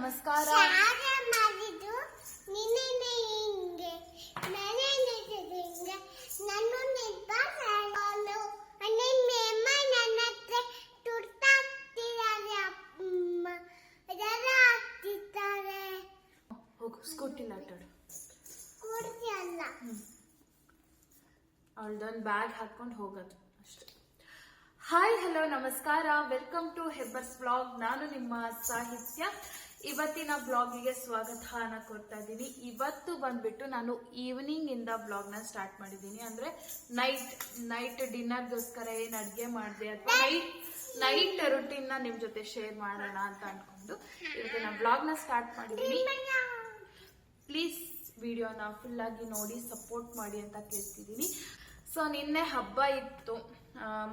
ನಮಸ್ಕಾರ. ಸ್ಕೂಟಿಲಿ ಆಟಾಡು ಅಲ್ಲ. ಅವಳ್ದೊಂದು ಬ್ಯಾಗ್ ಹಾಕೊಂಡು ಹೋಗೋದು. ಹಾಯ್ ಹಲೋ ನಮಸ್ಕಾರ ವೆಲ್ಕಮ್ ಟು ಹೆಬ್ಬರ್ಸ್ ಬ್ಲಾಗ್ ನಾನು ನಿಮ್ಮ ಸಾಹಿತ್ಯ. ಇವತ್ತಿನ ಬ್ಲಾಗಿಗೆ ಸ್ವಾಗತನ ಕೊಡ್ತಾ ಇದ್ದೀನಿ. ಇವತ್ತು ಬಂದ್ಬಿಟ್ಟು ನಾನು ಈವ್ನಿಂಗ್ ಇಂದ ಬ್ಲಾಗ್ನ ಸ್ಟಾರ್ಟ್ ಮಾಡಿದ್ದೀನಿ. ಅಂದ್ರೆ ನೈಟ್ ನೈಟ್ ಡಿನ್ನರ್ಗೋಸ್ಕರ ಏನು ಅಡುಗೆ ಮಾಡಿದೆ ಅಥವಾ ನೈಟ್ ನೈಟ್ನ ನಿಮ್ಮ ಜೊತೆ ಶೇರ್ ಮಾಡೋಣ ಅಂತ ಅನ್ಕೊಂಡು ಇವತ್ತಿನ ಬ್ಲಾಗ್ನ ಸ್ಟಾರ್ಟ್ ಮಾಡಿದ್ದೀನಿ. ಪ್ಲೀಸ್ ವಿಡಿಯೋನ ಫುಲ್ ಆಗಿ ನೋಡಿ ಸಪೋರ್ಟ್ ಮಾಡಿ ಅಂತ ಕೇಳ್ತಿದ್ದೀನಿ. ಸೊ ನಿನ್ನೆ ಹಬ್ಬ ಇತ್ತು.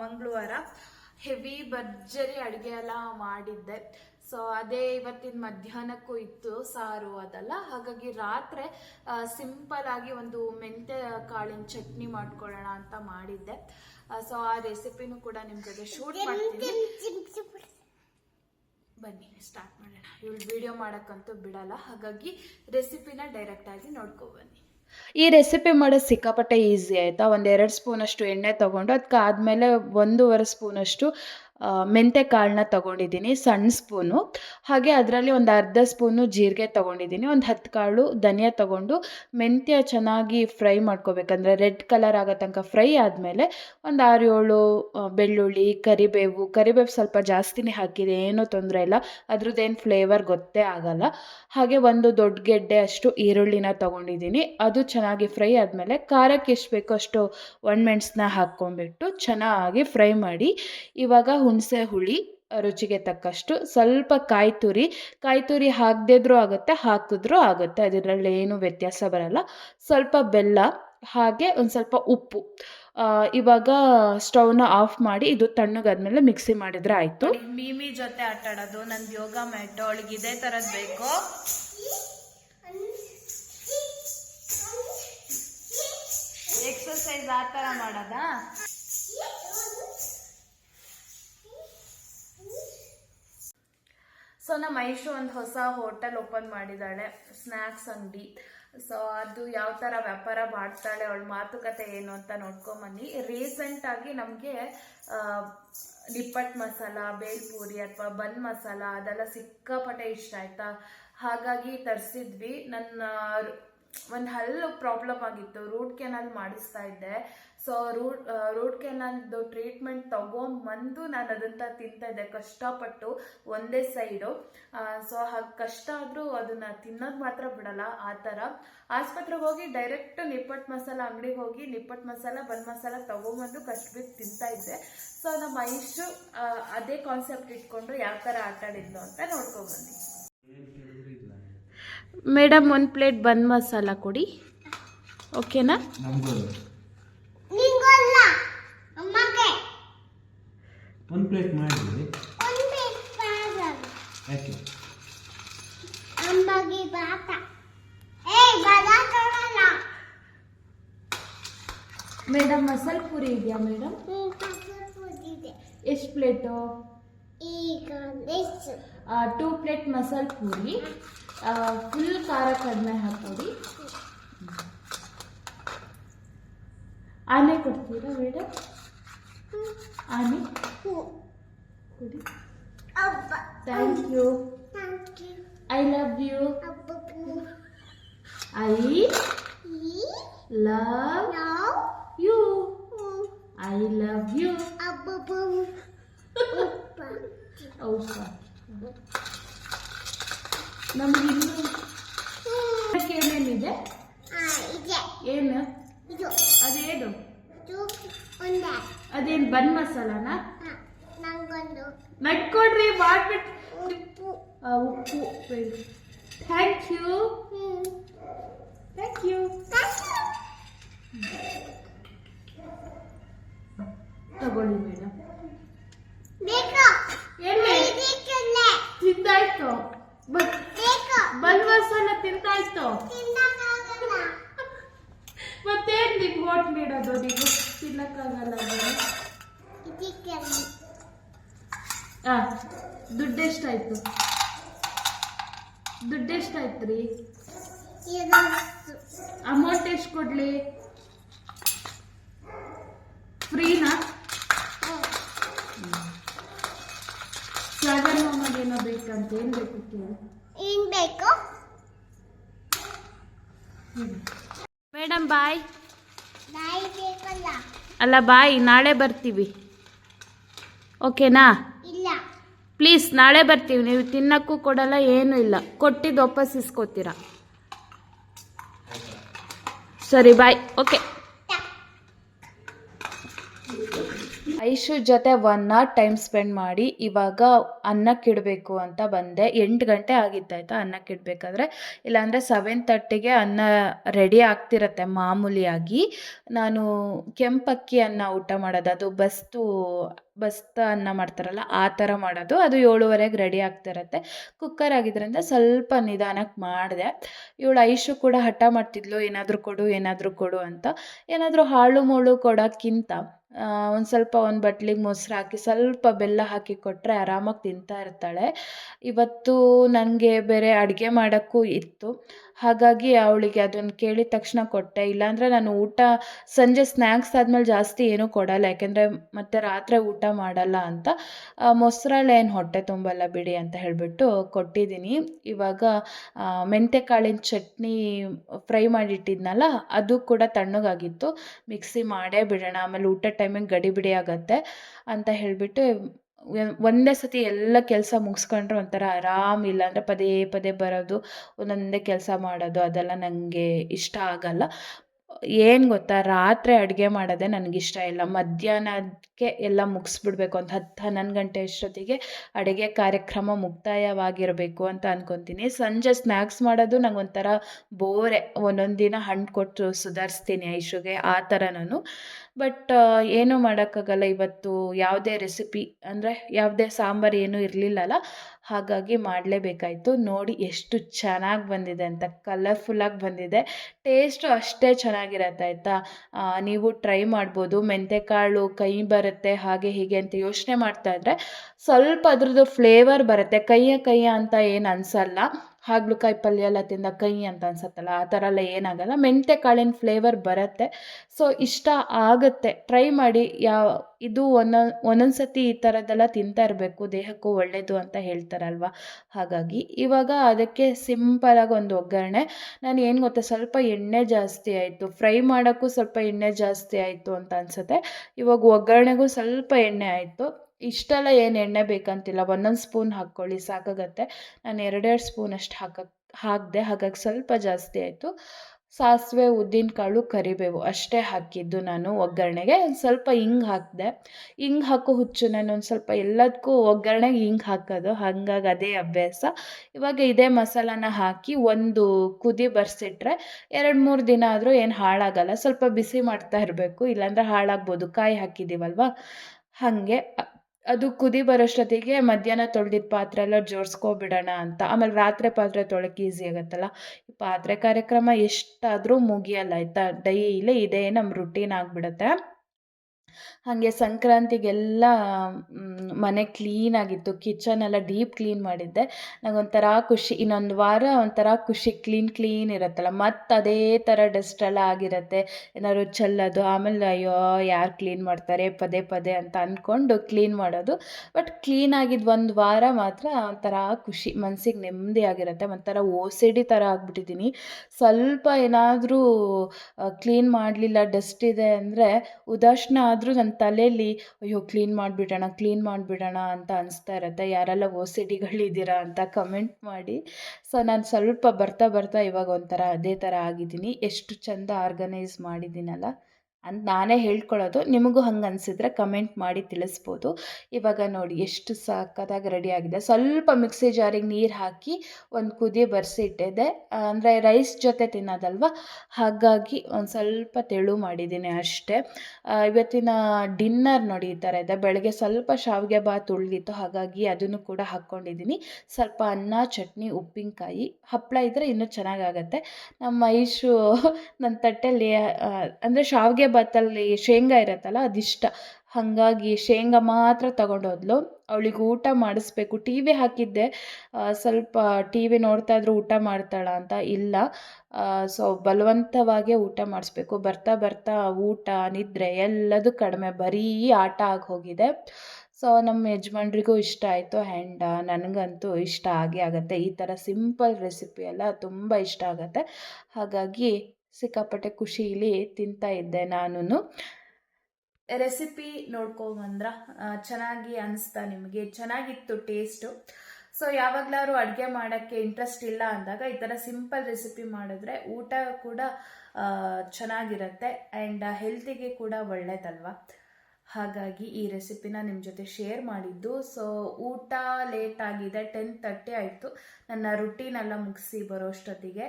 ಮಂಗಳವಾರ ಹೆವಿ ಭರ್ಜರಿ ಅಡುಗೆ ಎಲ್ಲ ಮಾಡಿದ್ದೆ. ಸೊ ಅದೇ ಇವತ್ತಿನ ಮಧ್ಯಾಹ್ನಕ್ಕೂ ಇತ್ತು ಸಾರು ಅದೆಲ್ಲ. ಹಾಗಾಗಿ ರಾತ್ರಿ ಸಿಂಪಲ್ ಆಗಿ ಒಂದು ಮೆಂತ್ಯ ಕಾಳಿನ ಚಟ್ನಿ ಮಾಡ್ಕೊಳ್ಳೋಣ ಅಂತ ಮಾಡಿದ್ದೆ. ಸೊ ಆ ರೆಸಿಪಿನೂ ಕೂಡ ನಿಮ್ ಜೊತೆ ಶೂಟ್ ಮಾಡ್ತೀನಿ. ಬನ್ನಿ ಸ್ಟಾರ್ಟ್ ಮಾಡೋಣ. ಇವಳು ವಿಡಿಯೋ ಮಾಡೋಕ್ಕಂತೂ ಬಿಡಲ್ಲ. ಹಾಗಾಗಿ ರೆಸಿಪಿನ ಡೈರೆಕ್ಟ್ ಆಗಿ ನೋಡ್ಕೊ ಬನ್ನಿ. ಈ ರೆಸಿಪಿ ಮಾಡೋದು ಸಿಕ್ಕಾಪಟ್ಟೆ ಈಸಿ ಆಯಿತಾ? ಒಂದು ಎರಡು ಸ್ಪೂನಷ್ಟು ಎಣ್ಣೆ ತೊಗೊಂಡು ಅದಕ್ಕೆ ಆದಮೇಲೆ ಒಂದೂವರೆ ಸ್ಪೂನಷ್ಟು ಮೆಂತೆ ಕಾಳನ್ನ ತೊಗೊಂಡಿದ್ದೀನಿ, ಸಣ್ಣ ಸ್ಪೂನು. ಹಾಗೆ ಅದರಲ್ಲಿ ಒಂದು ಅರ್ಧ ಸ್ಪೂನು ಜೀರಿಗೆ ತೊಗೊಂಡಿದ್ದೀನಿ, ಒಂದು ಹತ್ತು ಕಾಳು ಧನಿಯಾ ತೊಗೊಂಡು ಮೆಂತ್ಯ ಚೆನ್ನಾಗಿ ಫ್ರೈ ಮಾಡ್ಕೋಬೇಕಂದ್ರೆ ರೆಡ್ ಕಲರ್ ಆಗೋ ತನಕ ಫ್ರೈ ಆದಮೇಲೆ ಒಂದು ಆರು ಏಳು ಬೆಳ್ಳುಳ್ಳಿ, ಕರಿಬೇವು ಕರಿಬೇವು ಸ್ವಲ್ಪ ಜಾಸ್ತಿನೇ ಹಾಕಿದೆ, ಏನೂ ತೊಂದರೆ ಇಲ್ಲ, ಅದ್ರದ್ದೇನು ಫ್ಲೇವರ್ ಗೊತ್ತೇ ಆಗಲ್ಲ. ಹಾಗೆ ಒಂದು ದೊಡ್ಡ ಗೆಡ್ಡೆ ಅಷ್ಟು ಈರುಳ್ಳಿನ ತೊಗೊಂಡಿದ್ದೀನಿ, ಅದು ಚೆನ್ನಾಗಿ ಫ್ರೈ ಆದಮೇಲೆ ಖಾರಕ್ಕೆ ಎಷ್ಟು ಬೇಕೋ ಅಷ್ಟು ಒಣಮೆಣಸನ್ನ ಹಾಕ್ಕೊಂಬಿಟ್ಟು ಚೆನ್ನಾಗಿ ಫ್ರೈ ಮಾಡಿ ಇವಾಗ ಹುಣಸೆ ಹುಳಿ, ರುಚಿಗೆ ತಕ್ಕಷ್ಟು ಸ್ವಲ್ಪ ಕಾಯಿ ತುರಿ. ಕಾಯಿ ತುರಿ ಹಾಕದಿದ್ರೂ ಆಗುತ್ತೆ, ಹಾಕಿದ್ರೂ ಆಗುತ್ತೆ. ಅದರಲ್ಲಿ ಏನು ವ್ಯತ್ಯಾಸ ಬರಲ್ಲ. ಸ್ವಲ್ಪ ಬೆಲ್ಲ, ಹಾಗೆ ಒಂದು ಸ್ವಲ್ಪ ಉಪ್ಪು. ಇವಾಗ ಸ್ಟವ್ನ ಆಫ್ ಮಾಡಿ ಇದು ತಣ್ಣಗಾದ್ಮೇಲೆ ಮಿಕ್ಸಿ ಮಾಡಿದ್ರೆ ಆಯ್ತು. ಮೀಮಿ ಜೊತೆ ಆಟ ಆಡೋದು ನಂದು ಯೋಗ ಮ್ಯಾಟ್, ಅವಳಿಗೆ ಇದೇ ಥರದ್ದು ಬೇಕು. ಎಕ್ಸರ್ಸೈಸ್ ಆ ಥರ ಮಾಡೋದಾ? ಸೊ ನಮ್ಮ ಐಶು ಒಂದು ಹೊಸ ಹೋಟೆಲ್ ಓಪನ್ ಮಾಡಿದ್ದಾಳೆ ಸ್ನ್ಯಾಕ್ಸ್ ಅಂಗಡಿ ಸೊ ಅದು ಯಾವ ಥರ ವ್ಯಾಪಾರ ಮಾಡ್ತಾಳೆ, ಅವಳ ಮಾತುಕತೆ ಏನು ಅಂತ ನೋಡ್ಕೊಂಬನ್ನಿ. ರೀಸೆಂಟಾಗಿ ನಮಗೆ ನಿಪ್ಪಟ್ಟು ಮಸಾಲ ಬೇಲ್ಪೂರಿ ಅಥವಾ ಬನ್ ಮಸಾಲ ಅದೆಲ್ಲ ಸಿಕ್ಕಾಪಟ್ಟೆ ಇಷ್ಟ ಆಯ್ತಾ? ಹಾಗಾಗಿ ತರಿಸಿದ್ವಿ. ನನ್ನ ಒಂದು ಹಲ್ಲು ಪ್ರಾಬ್ಲಮ್ ಆಗಿತ್ತು. ರೂಟ್ ಕೆನಾಲ್ ಮಾಡಿಸ್ತಾ ಇದ್ದೆ. ಸೊ ರೂಟ್ ರೂಟ್ ಕೆನಾಲ್ದು ಟ್ರೀಟ್ಮೆಂಟ್ ತಗೊಂಬಂದು ನಾನು ಅದಂತ ತಿಂತಾ ಇದ್ದೆ. ಕಷ್ಟಪಟ್ಟು ಒಂದೇ ಸೈಡು ಸೊ ಹಾಗೆ ಕಷ್ಟ ಆದರೂ ಅದನ್ನ ತಿನ್ನೋದು ಮಾತ್ರ ಬಿಡಲ್ಲ. ಆ ಥರ. ಆಸ್ಪತ್ರೆಗೆ ಹೋಗಿ ಡೈರೆಕ್ಟ್ ನಿಪ್ಪಟ್ ಮಸಾಲ ಅಂಗಡಿಗೆ ಹೋಗಿ ನಿಪ್ಪಟ್ ಮಸಾಲ, ಬನ್ ಮಸಾಲ ತಗೊಂಬಂದು ಕಷ್ಟಬಿಟ್ಟು ತಿಂತಾ ಇದ್ದೆ. ಸೊ ನಮ್ಮ ಐಶು ಅದೇ ಕಾನ್ಸೆಪ್ಟ್ ಇಟ್ಕೊಂಡು ಯಾವ ಥರ ಆಟ ಅಂತ ಅಂತ ನೋಡ್ಕೊಬನ್ನಿ ಮೇಡಮ್ ಒಂದು ಪ್ಲೇಟ್ ಬನ್ ಮಸಾಲ ಕೊಡಿ. ಓಕೆನಾ? ಒಂದು ಪ್ಲೇಟ್ ಮಾಡಿ ಮೇಡಮ್ ಮಸಾಲೆ ಪೂರಿ ಇದೆಯಾ ಮೇಡಮ್? ಎಷ್ಟು ಪ್ಲೇಟು? ಈಗ ಟೂ ಪ್ಲೇಟ್ ಮಸಾಲೆ ಪೂರಿ ಫುಲ್ ಖಾರ ಕಡಿಮೆ ಹಾಕೊಡಿ ಆನೆ ಕೊಡ್ತೀರಾ ಮೇಡಮ್ ಆನೆ ಕೊಡಿ ಅಬ್ಬ thank you thank you I love you ಅಬ್ಬಬ್ಬು I ಈ ಲವ್ ನಾವು ಯು ಐ ಲವ್ ಯು ಅಬ್ಬಬ್ಬು ಉಪ್ಪ ಹೌದಾ ನಮ್ಗೆ ಇನ್ನೂ ಏನೇನಿದೆ ಏನು? ಅದೇನು? ಅದೇನ್ ಬನ್ ಮಸಾಲಾನ? ನಡ್ಕೊಡ್ರಿ ಮಾಡ್ಬಿಟ್ಟು ಉಪ್ಪು. ಥ್ಯಾಂಕ್ ಯು ಥ್ಯಾಂಕ್ ಯು ತಗೊಳ್ಳಿ ಮೇಡಮ್ ಬೇಕು? ಏನು ತಿಂದಾಯ್ತು ತಿಂತಾ ಇತ್ತು. ಮತ್ತೇನ್ ನಿಮ್ಗೆ ಹೋಟ್ಲ್ ಇಡೋದು ನೀವು ತಿನ್ನಕ್ಕಾಗಲ್ಲ ಆ ಎಷ್ಟು ಎಷ್ಟಾಯ್ತು? ದುಡ್ಡು ಎಷ್ಟಾಯ್ತು ರೀ ಇದು ಅಮೌಂಟ್ ಎಷ್ಟು ಕೊಡ್ಲಿ? ಫ್ರೀನಾ ಬೇಕಂತ ಏನು ಬೇಕು ಕೇಳು. ಏನ್ ಬೇಕು? ಮೇಡಮ್ ಬಾಯ್ ಬೇಕಲ್ಲ. ಅಲ್ಲ ಬಾಯ್ ನಾಳೆ ಬರ್ತೀವಿ. ಓಕೆನಾ? ಇಲ್ಲ. ಪ್ಲೀಸ್ ನಾಳೆ ಬರ್ತೀವಿ. ನೀವು ತಿನ್ನಕ್ಕೂ ಕೊಡಲ್ಲ ಏನೂ ಇಲ್ಲ. ಕೊಟ್ಟಿದ್ದು ವಾಪಸ್ ಇಸ್ಕೋತೀರಾ? ಸರಿ ಬಾಯ್. ಓಕೆ. ಐಶು ಜೊತೆ ಒನ್ ಅವರ್ ಟೈಮ್ ಸ್ಪೆಂಡ್ ಮಾಡಿ ಇವಾಗ ಅನ್ನಕ್ಕಿಡಬೇಕು ಅಂತ ಬಂದೆ. ಎಂಟು ಗಂಟೆ ಆಗಿತ್ತಾಯ್ತಾ ಅನ್ನಕ್ಕಿಡಬೇಕಾದ್ರೆ. ಇಲ್ಲಾಂದರೆ ಸೆವೆನ್ ತರ್ಟಿಗೆ ಅನ್ನ ರೆಡಿ ಆಗ್ತಿರತ್ತೆ ಮಾಮೂಲಿಯಾಗಿ. ನಾನು ಕೆಂಪಕ್ಕಿ ಅನ್ನ ಊಟ ಮಾಡೋದು, ಅದು ಬಸ್ತು, ಬಸ್ತ ಅನ್ನ ಮಾಡ್ತಾರಲ್ಲ ಆ ಥರ ಮಾಡೋದು. ಅದು ಏಳುವರೆಗೆ ರೆಡಿ ಆಗ್ತಿರತ್ತೆ. ಕುಕ್ಕರ್ ಆಗಿದ್ರಿಂದ ಸ್ವಲ್ಪ ನಿಧಾನಕ್ಕೆ ಮಾಡಿದೆ. ಇವಳು ಐಶು ಕೂಡ ಹಠ ಮಾಡ್ತಿದ್ಲು, ಏನಾದರೂ ಕೊಡು ಏನಾದರೂ ಕೊಡು ಅಂತ. ಏನಾದರೂ ಹಾಳು, ಮುಳು ಕೊಡೋಕ್ಕಿಂತ ಒಂದು ಸ್ವಲ್ಪ ಒಂದು ಬಟ್ಲಿಗೆ ಮೊಸರು ಹಾಕಿ ಸ್ವಲ್ಪ ಬೆಲ್ಲ ಹಾಕಿ ಕೊಟ್ಟರೆ ಆರಾಮಾಗಿ ತಿಂತಾ ಇರ್ತಾಳೆ. ಇವತ್ತು ನನಗೆ ಬೇರೆ ಅಡುಗೆ ಮಾಡೋಕ್ಕೂ ಇತ್ತು. ಹಾಗಾಗಿ ಅವಳಿಗೆ ಅದನ್ನು ಕೇಳಿದ ತಕ್ಷಣ ಕೊಟ್ಟೆ. ಇಲ್ಲಾಂದರೆ ನಾನು ಊಟ ಸಂಜೆ ಸ್ನ್ಯಾಕ್ಸ್ ಆದಮೇಲೆ ಜಾಸ್ತಿ ಏನೂ ಕೊಡಲ್ಲ. ಯಾಕೆಂದರೆ ಮತ್ತೆ ರಾತ್ರಿ ಊಟ ಮಾಡಲ್ಲ ಅಂತ. ಮೊಸರಲ್ಲಿ ಏನು ಹೊಟ್ಟೆ ತುಂಬಲ್ಲ ಬಿಡಿ ಅಂತ ಹೇಳಿಬಿಟ್ಟು ಕೊಟ್ಟಿದ್ದೀನಿ ಇವಾಗ ಕಾಳಿನ ಚಟ್ನಿ ಫ್ರೈ ಮಾಡಿಟ್ಟಿದ್ನಲ್ಲ, ಅದು ಕೂಡ ತಣ್ಣಗಾಗಿತ್ತು. ಮಿಕ್ಸಿ ಮಾಡೇ ಬಿಡೋಣ. ಆಮೇಲೆ ಊಟ ಟೈಮಿಗೆ ಗಡಿಬಿಡಿ ಆಗುತ್ತೆ ಅಂತ ಹೇಳಿಬಿಟ್ಟು ಒಂದೇ ಸತಿ ಎಲ್ಲ ಕೆಲಸ ಮುಗಿಸ್ಕೊಂಡ್ರೆ ಒಂಥರ ಆರಾಮ್ ಇಲ್ಲಾಂದರೆ ಪದೇ ಪದೇ ಬರೋದು, ಒಂದೊಂದೇ ಕೆಲಸ ಮಾಡೋದು, ಅದೆಲ್ಲ ನನಗೆ ಇಷ್ಟ ಆಗಲ್ಲ. ಏನು ಗೊತ್ತಾ, ರಾತ್ರಿ ಅಡುಗೆ ಮಾಡೋದೇ ನನಗಿಷ್ಟ ಇಲ್ಲ. ಮಧ್ಯಾಹ್ನಕ್ಕೆ ಎಲ್ಲ ಮುಗಿಸ್ಬಿಡ್ಬೇಕು ಒಂದು ಹತ್ತು ಹನ್ನೊಂದು ಗಂಟೆ ಅಷ್ಟೊತ್ತಿಗೆ ಅಡುಗೆ ಕಾರ್ಯಕ್ರಮ ಮುಕ್ತಾಯವಾಗಿರಬೇಕು ಅಂತ ಅಂದ್ಕೊತೀನಿ ಸಂಜೆ ಸ್ನ್ಯಾಕ್ಸ್ ಮಾಡೋದು ನಂಗೆ ಒಂಥರ ಬೋರೆ ಒಂದೊಂದು ದಿನ ಹಣ್ಣು ಕೊಟ್ಟು ಸುಧಾರಿಸ್ತೀನಿ ಐಶುಗೆ, ಆ ಥರ ನಾನು. ಬಟ್ ಏನೂ ಮಾಡೋಕ್ಕಾಗಲ್ಲ ಇವತ್ತು. ಯಾವುದೇ ರೆಸಿಪಿ ಅಂದರೆ ಯಾವುದೇ ಸಾಂಬಾರು ಏನೂ ಇರಲಿಲ್ಲಲ್ಲ. ಹಾಗಾಗಿ ಮಾಡಲೇಬೇಕಾಯ್ತು. ನೋಡಿ ಎಷ್ಟು ಚೆನ್ನಾಗಿ ಬಂದಿದೆ ಅಂತ. ಕಲರ್ಫುಲ್ಲಾಗಿ ಬಂದಿದೆ. ಟೇಸ್ಟು ಅಷ್ಟೇ ಚೆನ್ನಾಗಿರತ್ತೆ ಆಯಿತಾ? ನೀವು ಟ್ರೈ ಮಾಡ್ಬೋದು. ಮೆಂತೆಕಾಳು ಕೈ ಬರುತ್ತೆ, ಹಾಗೆ ಹೀಗೆ ಅಂತ ಯೋಚನೆ ಮಾಡ್ತಾ ಇದ್ರೆ ಸ್ವಲ್ಪ ಅದ್ರದ್ದು ಫ್ಲೇವರ್ ಬರುತ್ತೆ. ಕೈಯ ಕೈಯ ಅಂತ ಏನು ಅನಿಸಲ್ಲ. ಹಾಗಲಕಾಯಿ ಪಲ್ಯ ಎಲ್ಲ ತಿಂದ ಕೈ ಅಂತ ಅನ್ಸತ್ತಲ್ಲ, ಆ ಥರ ಎಲ್ಲ ಏನಾಗಲ್ಲ. ಮೆಂತ್ಯ ಕಾಳಿನ ಫ್ಲೇವರ್ ಬರುತ್ತೆ. ಸೊ ಇಷ್ಟ ಆಗುತ್ತೆ. ಟ್ರೈ ಮಾಡಿ, ಯಾವ, ಇದು ಒಂದೊಂದು ಒಂದೊಂದು ಸತಿ ಈ ಥರದ್ದೆಲ್ಲ ತಿಂತಾ ಇರಬೇಕು. ದೇಹಕ್ಕೂ ಒಳ್ಳೆಯದು ಅಂತ ಹೇಳ್ತಾರಲ್ವ? ಹಾಗಾಗಿ ಇವಾಗ ಅದಕ್ಕೆ ಸಿಂಪಲಾಗಿ ಒಂದು ಒಗ್ಗರಣೆ. ನಾನು ಏನು ಗೊತ್ತಾ, ಸ್ವಲ್ಪ ಎಣ್ಣೆ ಜಾಸ್ತಿ ಆಯಿತು. ಫ್ರೈ ಮಾಡೋಕ್ಕೂ ಸ್ವಲ್ಪ ಎಣ್ಣೆ ಜಾಸ್ತಿ ಆಯಿತು ಅಂತ ಅನಿಸುತ್ತೆ. ಇವಾಗ ಒಗ್ಗರಣೆಗೂ ಸ್ವಲ್ಪ ಎಣ್ಣೆ ಆಯಿತು. ಇಷ್ಟೆಲ್ಲ ಏನು ಎಣ್ಣೆ ಬೇಕಂತಿಲ್ಲ. ಒಂದೊಂದು ಸ್ಪೂನ್ ಹಾಕ್ಕೊಳ್ಳಿ, ಸಾಕಾಗತ್ತೆ. ನಾನು ಎರಡೆರಡು ಸ್ಪೂನ್ ಅಷ್ಟು ಹಾಕಕ್ಕೆ ಹಾಕಿದೆ, ಹಾಗಾಗಿ ಸ್ವಲ್ಪ ಜಾಸ್ತಿ ಆಯಿತು. ಸಾಸಿವೆ ಉದ್ದಿನಕಾಳು ಕರಿಬೇವು ಅಷ್ಟೇ ಹಾಕಿದ್ದು ನಾನು ಒಗ್ಗರಣೆಗೆ. ಒಂದು ಸ್ವಲ್ಪ ಹಿಂಗೆ ಹಾಕಿದೆ. ಹಿಂಗೆ ಹಾಕೋ ಹುಚ್ಚು ನಾನು ಒಂದು ಸ್ವಲ್ಪ ಎಲ್ಲದಕ್ಕೂ ಒಗ್ಗರಣೆಗೆ ಹಿಂಗೆ ಹಾಕೋದು. ಹಾಗಾಗಿ ಅದೇ ಅಭ್ಯಾಸ. ಇವಾಗ ಇದೇ ಮಸಾಲಾನ ಹಾಕಿ ಒಂದು ಕುದಿ ಬರ್ಸಿಟ್ರೆ ಎರಡು ಮೂರು ದಿನ ಆದರೂ ಏನು ಹಾಳಾಗಲ್ಲ. ಸ್ವಲ್ಪ ಬಿಸಿ ಮಾಡ್ತಾ ಇರಬೇಕು. ಇಲ್ಲಾಂದರೆ ಹಾಳಾಗ್ಬೋದು. ಕಾಯಿ ಹಾಕಿದ್ದೀವಲ್ವ ಹಾಗೆ. ಅದು ಕುದಿ ಬರೋಷ್ಟೊತ್ತಿಗೆ ಮಧ್ಯಾಹ್ನ ತೊಳೆದಿದ್ದ ಪಾತ್ರೆ ಎಲ್ಲ ಜೋಡಿಸ್ಕೊಬಿಡೋಣ ಅಂತ. ಆಮೇಲೆ ರಾತ್ರಿ ಪಾತ್ರೆ ತೊಳಕ್ಕೆ ಈಸಿ ಆಗುತ್ತಲ್ಲ. ಪಾತ್ರೆ ಕಾರ್ಯಕ್ರಮ ಎಷ್ಟಾದರೂ ಮುಗಿಯಲ್ಲ ಆಯಿತಾ? ಡೈಲಿ ಇದೇ ನಮ್ಮ ರುಟೀನ್ ಆಗಿಬಿಡುತ್ತೆ. ಹಾಗೆ ಸಂಕ್ರಾಂತಿಗೆಲ್ಲ ಮನೆ ಕ್ಲೀನಾಗಿತ್ತು ಕಿಚನ್ ಎಲ್ಲ ಡೀಪ್ ಕ್ಲೀನ್ ಮಾಡಿದ್ದೆ. ನನಗೊಂಥರ ಖುಷಿ, ಇನ್ನೊಂದು ವಾರ ಒಂಥರ ಖುಷಿ ಕ್ಲೀನ್ ಕ್ಲೀನ್ ಇರುತ್ತಲ್ಲ. ಮತ್ತು ಅದೇ ಥರ ಡಸ್ಟ್ ಎಲ್ಲ ಆಗಿರುತ್ತೆ. ಏನಾದ್ರು ಚೆಲ್ಲೋದು, ಆಮೇಲೆ ಅಯ್ಯೋ, ಯಾರು ಕ್ಲೀನ್ ಮಾಡ್ತಾರೆ, ಪದೇ ಪದೇ ಅಂತ ಅಂದ್ಕೊಂಡು ಕ್ಲೀನ್ ಮಾಡೋದು. ಬಟ್ ಕ್ಲೀನ್ ಆಗಿದ್ದು ಒಂದು ವಾರ ಮಾತ್ರ ಒಂಥರ ಖುಷಿ ಮನಸ್ಸಿಗೆ ನೆಮ್ಮದಿ ಆಗಿರುತ್ತೆ. ಒಂಥರ ಓ ಸಿ ಡಿ ಥರ ಆಗಿಬಿಟ್ಟಿದ್ದೀನಿ ಸ್ವಲ್ಪ ಏನಾದರೂ ಕ್ಲೀನ್ ಮಾಡಲಿಲ್ಲ ಡಸ್ಟ್ ಇದೆ ಅಂದರೆ ಉದಾಸೀನ ಆದರೂ ನನ್ನ ತಲೆಯಲ್ಲಿ, ಅಯ್ಯೋ ಕ್ಲೀನ್ ಮಾಡಿಬಿಡೋಣ ಕ್ಲೀನ್ ಮಾಡಿಬಿಡೋಣ ಅಂತ ಅನಿಸ್ತಾ ಇರುತ್ತೆ. ಯಾರೆಲ್ಲ ಓ ಸಿ ಡಿಗಳಿದ್ದೀರಾ ಅಂತ ಕಮೆಂಟ್ ಮಾಡಿ. ಸೊ ನಾನು ಸ್ವಲ್ಪ ಬರ್ತಾ ಬರ್ತಾ ಇವಾಗ ಒಂಥರ ಅದೇ ಥರ ಆಗಿದ್ದೀನಿ. ಎಷ್ಟು ಚೆಂದ ಆರ್ಗನೈಸ್ ಮಾಡಿದ್ದೀನಲ್ಲ. ಅಂತ ನಾನೇ ಹೇಳ್ಕೊಳ್ಳೋದು. ನಿಮಗೂ ಹಂಗೆ ಅನಿಸಿದ್ರೆ ಕಮೆಂಟ್ ಮಾಡಿ ತಿಳಿಸ್ಬೋದು. ಇವಾಗ ನೋಡಿ ಎಷ್ಟು ಸಖತ್ತಾಗಿ ರೆಡಿ ಆಗಿದೆ. ಸ್ವಲ್ಪ ಮಿಕ್ಸಿ ಜಾರಿಗೆ ನೀರು ಹಾಕಿ ಒಂದು ಕುದಿ ಬರೆಸಿ ಇಟ್ಟಿದ್ದೆ ಅಂದರೆ ರೈಸ್ ಜೊತೆ ತಿನ್ನೋದಲ್ವ? ಹಾಗಾಗಿ ಒಂದು ಸ್ವಲ್ಪ ತೆಳು ಮಾಡಿದ್ದೀನಿ ಅಷ್ಟೇ. ಇವತ್ತಿನ ಡಿನ್ನರ್ ನೋಡಿ ಈ ಥರ ಇದೆ. ಬೆಳಗ್ಗೆ ಸ್ವಲ್ಪ ಶಾವಿಗೆ ಭಾತ್ ಉಳಿದಿತ್ತು. ಹಾಗಾಗಿ ಅದನ್ನು ಕೂಡ ಹಾಕ್ಕೊಂಡಿದ್ದೀನಿ. ಸ್ವಲ್ಪ ಅನ್ನ, ಚಟ್ನಿ, ಉಪ್ಪಿನಕಾಯಿ. ಹಪ್ಪಳ ಇದ್ದರೆ ಇನ್ನೂ ಚೆನ್ನಾಗಾಗತ್ತೆ. ನಮ್ಮ ಐಶು ನನ್ನ ತಟ್ಟೆಯಲ್ಲಿ ಅಂದರೆ ಶಾವಿಗೆ ಭಾತಲ್ಲಿ ಶೇಂಗಾ ಇರತ್ತಲ್ಲ, ಅದಿಷ್ಟ. ಹಾಗಾಗಿ ಶೇಂಗಾ ಮಾತ್ರ ತಗೊಂಡೋದ್ಲು. ಅವಳಿಗೆ ಊಟ ಮಾಡಿಸ್ಬೇಕು. ಟಿ ವಿ ಹಾಕಿದ್ದೆ ಸ್ವಲ್ಪ ಟಿ ವಿ ನೋಡ್ತಾ ಇದ್ರು ಊಟ ಮಾಡ್ತಾಳ ಅಂತ ಇಲ್ಲ. ಸೊ ಬಲವಂತವಾಗಿ ಊಟ ಮಾಡಿಸ್ಬೇಕು. ಬರ್ತಾ ಬರ್ತಾ ಊಟ, ನಿದ್ರೆ ಎಲ್ಲದೂ ಕಡಿಮೆ. ಬರೀ ಆಟ ಆಗಿ ಹೋಗಿದೆ ಸೊ ನಮ್ಮ ಯಜಮಾನ್ರಿಗೂ ಇಷ್ಟ ಆಯಿತು. ಆ್ಯಂಡ್ ನನಗಂತೂ ಇಷ್ಟ ಆಗೇ ಆಗುತ್ತೆ. ಈ ಥರ ಸಿಂಪಲ್ ರೆಸಿಪಿ ಎಲ್ಲ ತುಂಬ ಇಷ್ಟ ಆಗುತ್ತೆ. ಹಾಗಾಗಿ ಸಿಕ್ಕಾಪಟ್ಟೆ ಖುಷಿಲಿ ತಿಂತಾ ಇದ್ದೆ ನಾನು ರೆಸಿಪಿ ನೋಡ್ಕೊಂಬಂದ್ರ ಚೆನ್ನಾಗಿ ಅನಿಸ್ತಾ ನಿಮಗೆ, ಚೆನ್ನಾಗಿತ್ತು ಟೇಸ್ಟು. ಸೊ, ಯಾವಾಗಲಾದ್ರು ಅಡುಗೆ ಮಾಡೋಕ್ಕೆ ಇಂಟ್ರೆಸ್ಟ್ ಇಲ್ಲ ಅಂದಾಗ ಈ ಥರ ಸಿಂಪಲ್ ರೆಸಿಪಿ ಮಾಡಿದ್ರೆ ಊಟ ಕೂಡ ಚೆನ್ನಾಗಿರುತ್ತೆ ಆ್ಯಂಡ್ ಹೆಲ್ತಿಗೆ ಕೂಡ ಒಳ್ಳೇದಲ್ವಾ? ಹಾಗಾಗಿ ಈ ರೆಸಿಪಿನ ನಿಮ್ಮ ಜೊತೆ ಶೇರ್ ಮಾಡಿದ್ದು. ಸೊ ಊಟ ಲೇಟ್ ಆಗಿದೆ ಟೆನ್ ತರ್ಟಿ ಆಯಿತು. ನನ್ನ ರುಟೀನೆಲ್ಲ ಮುಗಿಸಿ ಬರೋಷ್ಟೊತ್ತಿಗೆ.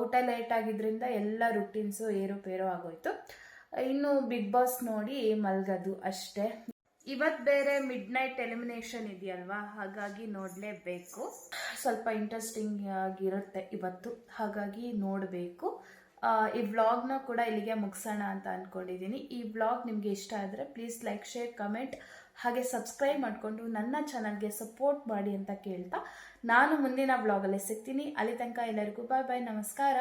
ಊಟ ಲೇಟ್ ಆಗಿದ್ದರಿಂದ ಎಲ್ಲ ರುಟೀನ್ಸು ಏರುಪೇರು ಆಗೋಯ್ತು. ಇನ್ನು ಬಿಗ್ ಬಾಸ್ ನೋಡಿ ಮಲ್ಗೋದು ಅಷ್ಟೇ. ಇವತ್ತು ಬೇರೆ ಮಿಡ್ ನೈಟ್ ಎಲಿಮಿನೇಷನ್ ಇದೆಯಲ್ವಾ? ಹಾಗಾಗಿ ನೋಡಲೇಬೇಕು. ಸ್ವಲ್ಪ ಇಂಟ್ರೆಸ್ಟಿಂಗ್ ಆಗಿರುತ್ತೆ ಇವತ್ತು. ಹಾಗಾಗಿ ನೋಡಬೇಕು. ಈ ವ್ಲಾಗ್ನ ಕೂಡ ಇಲ್ಲಿಗೆ ಮುಗಿಸೋಣ ಅಂತ ಅಂದ್ಕೊಂಡಿದ್ದೀನಿ ಈ ವ್ಲಾಗ್ ನಿಮಗೆ ಇಷ್ಟ ಆದರೆ ಪ್ಲೀಸ್ ಲೈಕ್ ಶೇರ್ ಕಮೆಂಟ್ ಹಾಗೆ ಸಬ್ಸ್ಕ್ರೈಬ್ ಮಾಡಿಕೊಂಡು ನನ್ನ ಚಾನಲ್ಗೆ ಸಪೋರ್ಟ್ ಮಾಡಿ ಅಂತ ಕೇಳ್ತಾ. ನಾನು ಮುಂದಿನ ಬ್ಲಾಗಲ್ಲಿ ಸಿಗ್ತೀನಿ. ಅಲ್ಲಿ ತನಕ ಎಲ್ಲರಿಗೂ ಬಾಯ್ ಬಾಯ್ ನಮಸ್ಕಾರ.